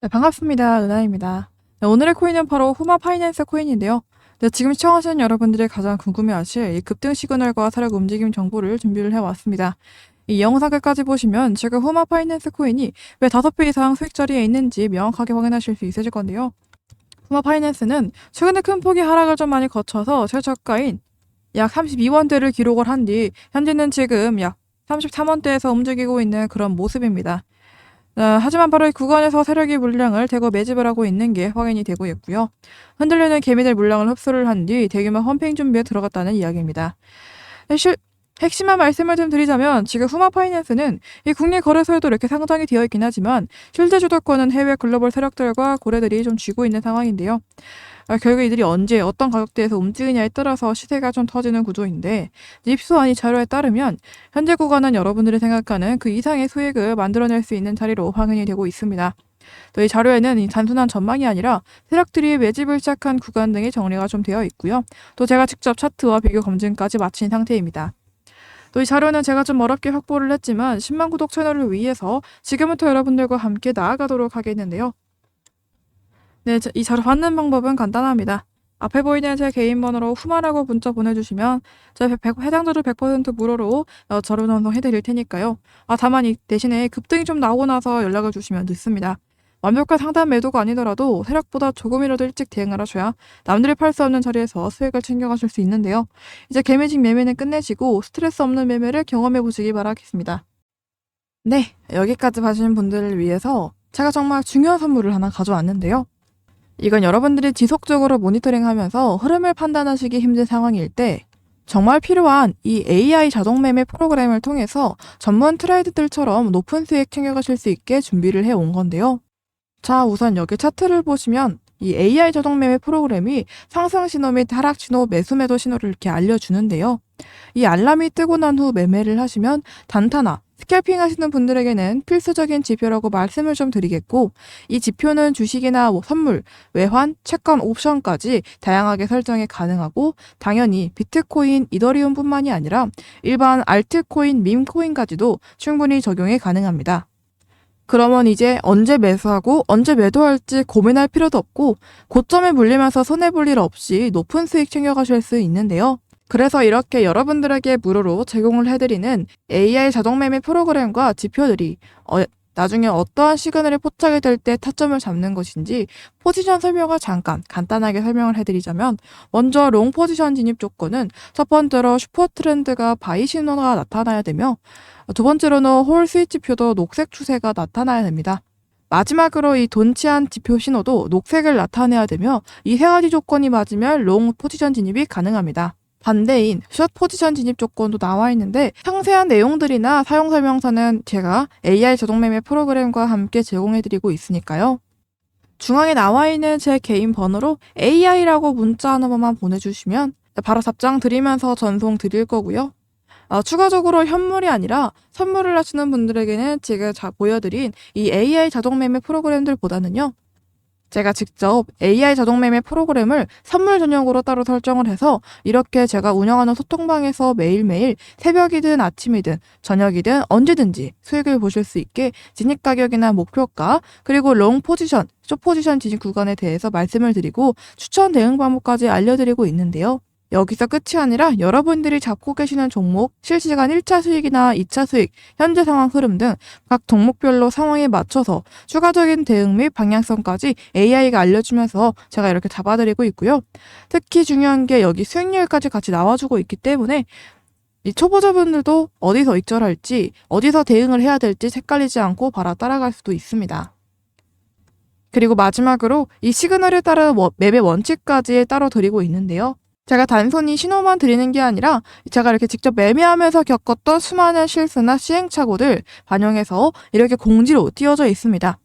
네, 반갑습니다. 은하입니다. 네, 오늘의 코인은 바로 후마 파이낸스 코인인데요. 네, 지금 시청하시는 여러분들이 가장 궁금해하실 이 급등 시그널과 세력 움직임 정보를 준비를 해왔습니다. 이 영상 끝까지 보시면 지금 후마 파이낸스 코인이 왜 5배 이상 수익 자리에 있는지 명확하게 확인하실 수 있으실 건데요. 후마 파이낸스는 최근에 큰 폭의 하락을 좀 많이 거쳐서 최저가인 약 32원대를 기록을 한 뒤 현재는 지금 약 33원대에서 움직이고 있는 그런 모습입니다. 어, 하지만 바로 이 구간에서 세력이 물량을 대거 매집을 하고 있는 게 확인이 되고 있고요. 흔들리는 개미들 물량을 흡수를 한 뒤 대규모 험팽 준비에 들어갔다는 이야기입니다. 실, 핵심한 말씀을 좀 드리자면 지금 후마 파이낸스는 이 국내 거래소에도 이렇게 상장이 되어 있긴 하지만 실제 주도권은 해외 글로벌 세력들과 고래들이 좀 쥐고 있는 상황인데요. 아, 결국 이들이 언제 어떤 가격대에서 움직이냐에 따라서 시세가 좀 터지는 구조인데 입수안이 자료에 따르면 현재 구간은 여러분들이 생각하는 그 이상의 수익을 만들어낼 수 있는 자리로 확인이 되고 있습니다. 또 이 자료에는 이 단순한 전망이 아니라 세력들이 매집을 시작한 구간 등의 정리가 좀 되어 있고요. 또 제가 직접 차트와 비교 검증까지 마친 상태입니다. 또 이 자료는 제가 좀 어렵게 확보를 했지만 10만 구독 채널을 위해서 지금부터 여러분들과 함께 나아가도록 하겠는데요. 네, 이 자료 받는 방법은 간단합니다. 앞에 보이는 제 개인 번호로 후마라고 문자 보내주시면 100, 해당 자료 100% 무료로 어, 자료 전송해드릴 테니까요. 아, 다만 이 대신에 급등이 좀 나오고 나서 연락을 주시면 늦습니다. 완벽한 상담 매도가 아니더라도 세력보다 조금이라도 일찍 대응을 하셔야 남들이 팔 수 없는 자리에서 수익을 챙겨가실 수 있는데요. 이제 개매직 매매는 끝내시고 스트레스 없는 매매를 경험해 보시기 바라겠습니다. 네, 여기까지 봐주신 분들을 위해서 제가 정말 중요한 선물을 하나 가져왔는데요. 이건 여러분들이 지속적으로 모니터링하면서 흐름을 판단하시기 힘든 상황일 때 정말 필요한 이 AI 자동 매매 프로그램을 통해서 전문 트레이드들처럼 높은 수익 챙겨가실 수 있게 준비를 해 온 건데요. 자, 우선 여기 차트를 보시면 이 AI 자동 매매 프로그램이 상승 신호 및 하락 신호, 매수 매도 신호를 이렇게 알려주는데요. 이 알람이 뜨고 난 후 매매를 하시면 단타나 스캘핑 하시는 분들에게는 필수적인 지표라고 말씀을 좀 드리겠고, 이 지표는 주식이나 뭐 선물, 외환, 채권, 옵션까지 다양하게 설정이 가능하고, 당연히 비트코인, 이더리움 뿐만이 아니라 일반 알트코인, 밈코인까지도 충분히 적용이 가능합니다. 그러면 이제 언제 매수하고 언제 매도할지 고민할 필요도 없고, 고점에 물리면서 손해볼 일 없이 높은 수익 챙겨가실 수 있는데요. 그래서 이렇게 여러분들에게 무료로 제공을 해드리는 AI 자동 매매 프로그램과 지표들이 어, 나중에 어떠한 시그널에 포착이 될 때 타점을 잡는 것인지 포지션 설명을 잠깐 간단하게 설명을 해드리자면 먼저 롱 포지션 진입 조건은 첫 번째로 슈퍼 트렌드가 바이 신호가 나타나야 되며 두 번째로는 홀 스위치표도 녹색 추세가 나타나야 됩니다. 마지막으로 이 돈치한 지표 신호도 녹색을 나타내야 되며 이 세 가지 조건이 맞으면 롱 포지션 진입이 가능합니다. 반대인 숏 포지션 진입 조건도 나와 있는데 상세한 내용들이나 사용 설명서는 제가 AI 자동 매매 프로그램과 함께 제공해드리고 있으니까요. 중앙에 나와 있는 제 개인 번호로 AI라고 문자 하나만 보내주시면 바로 답장 드리면서 전송 드릴 거고요. 어, 추가적으로 현물이 아니라 선물을 하시는 분들에게는 제가 자 보여드린 이 AI 자동 매매 프로그램들보다는요. 제가 직접 AI 자동 매매 프로그램을 선물 전용으로 따로 설정을 해서 이렇게 제가 운영하는 소통방에서 매일매일 새벽이든 아침이든 저녁이든 언제든지 수익을 보실 수 있게 진입 가격이나 목표가 그리고 롱 포지션, 쇼 포지션 진입 구간에 대해서 말씀을 드리고 추천 대응 방법까지 알려드리고 있는데요. 여기서 끝이 아니라 여러분들이 잡고 계시는 종목, 실시간 1차 수익이나 2차 수익, 현재 상황 흐름 등 각 종목별로 상황에 맞춰서 추가적인 대응 및 방향성까지 AI가 알려주면서 제가 이렇게 잡아드리고 있고요. 특히 중요한 게 여기 수익률까지 같이 나와주고 있기 때문에 이 초보자분들도 어디서 익절할지, 어디서 대응을 해야 될지 헷갈리지 않고 바로 따라갈 수도 있습니다. 그리고 마지막으로 이 시그널에 따른 매매 원칙까지 따로 드리고 있는데요. 제가 단순히 신호만 드리는 게 아니라 제가 이렇게 직접 매매하면서 겪었던 수많은 실수나 시행착오들 반영해서 이렇게 공지로 띄워져 있습니다.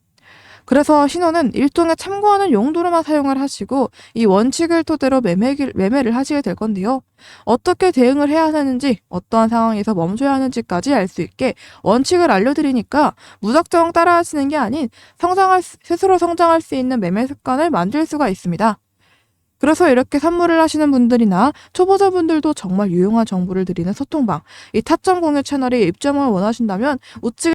그래서 신호는 일종의 참고하는 용도로만 사용을 하시고 이 원칙을 토대로 매매, 매매를 하시게 될 건데요. 어떻게 대응을 해야 하는지, 어떠한 상황에서 멈춰야 하는지까지 알 수 있게 원칙을 알려드리니까 무작정 따라 하시는 게 아닌 성장할, 스스로 성장할 수 있는 매매 습관을 만들 수가 있습니다. 그래서 이렇게 선물을 하시는 분들이나 초보자분들도 정말 유용한 정보를 드리는 소통방, 이 타점 공유 채널에 입점을 원하신다면 우측에